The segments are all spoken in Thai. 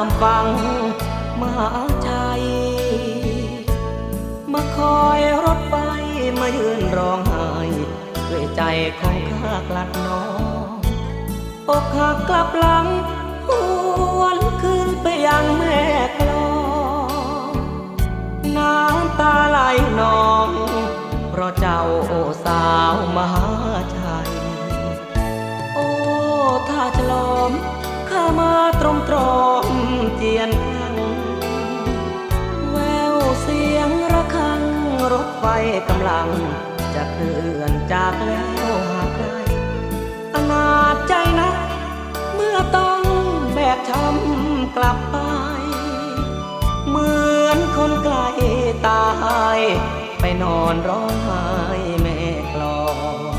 ามฟังมาใจ มาคอยรถไฟมายืนร้องไห้ด้วยใจของข้ากลัดน้องอกหักกลับหลังหว ไฟกำลัง จะเคลื่อนจากแล้วหากไกลอนาจใจนะเมื่อต้องแบกช้ำกลับไป เหมือนคนไกลตาย ไปนอนร้องไห้แม่กลอง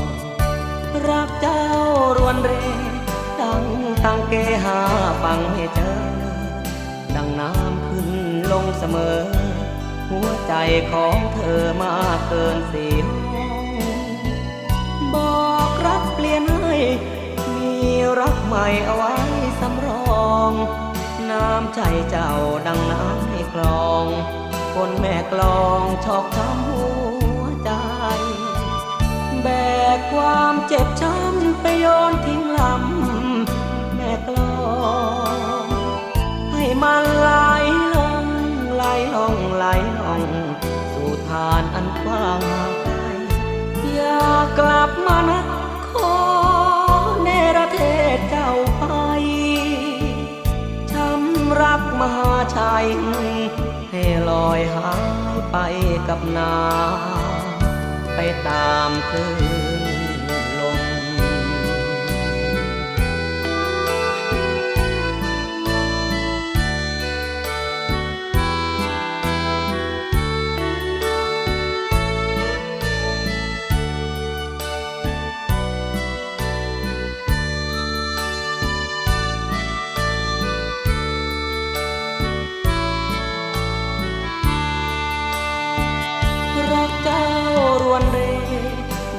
รักเจ้ารวนเรดังตังเกหาฟังให้เจอ ดังน้ำขึ้นลงเสมอ หัวใจของเธอมากเกินสี่ห้องบอกรักเปลี่ยนให้มีรักใหม่เอาไว้สำรอง น้ำใจเจ้าดังน้ำในคลอง คนแม่กลองชอกช้ำหัวใจ แบกความเจ็บช้ำไปโยนทิ้งลำแม่กลอง ให้มันลล ให้ลอยหายไปกับน้ำไปตามคลื่น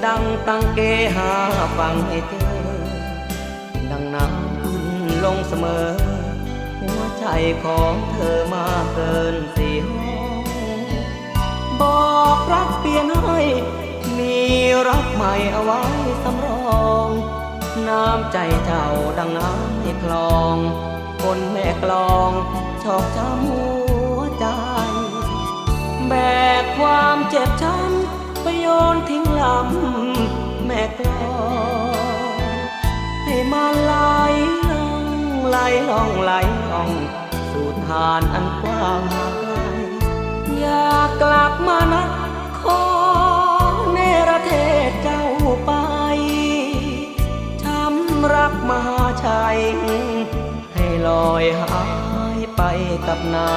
ดังตังเกหาฟังให้เจอ ดังน้ำขึ้นลงเสมอ หัวใจของเธอมาเกินสี่ห้องบอกรักเปลี่ยนให้มีรักใหม่เอาไว้สำรอง น้ำใจเจ้าดังน้ำในคลอง คนแม่กลองชอกช้ำหัวใจ แบกความเจ็บช้ำ ไปโยนทิ้งลำแม่กลองให้มันไหลลงไหลลงไหลลงสู่ทานอันกว้างไกลอยากกลับมานะขอเนรเทศเจ้าไปช้ำรักมหาชัย ให้ลอยหายไปกับน้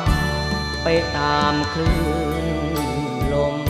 ำไปตามคลื่นลม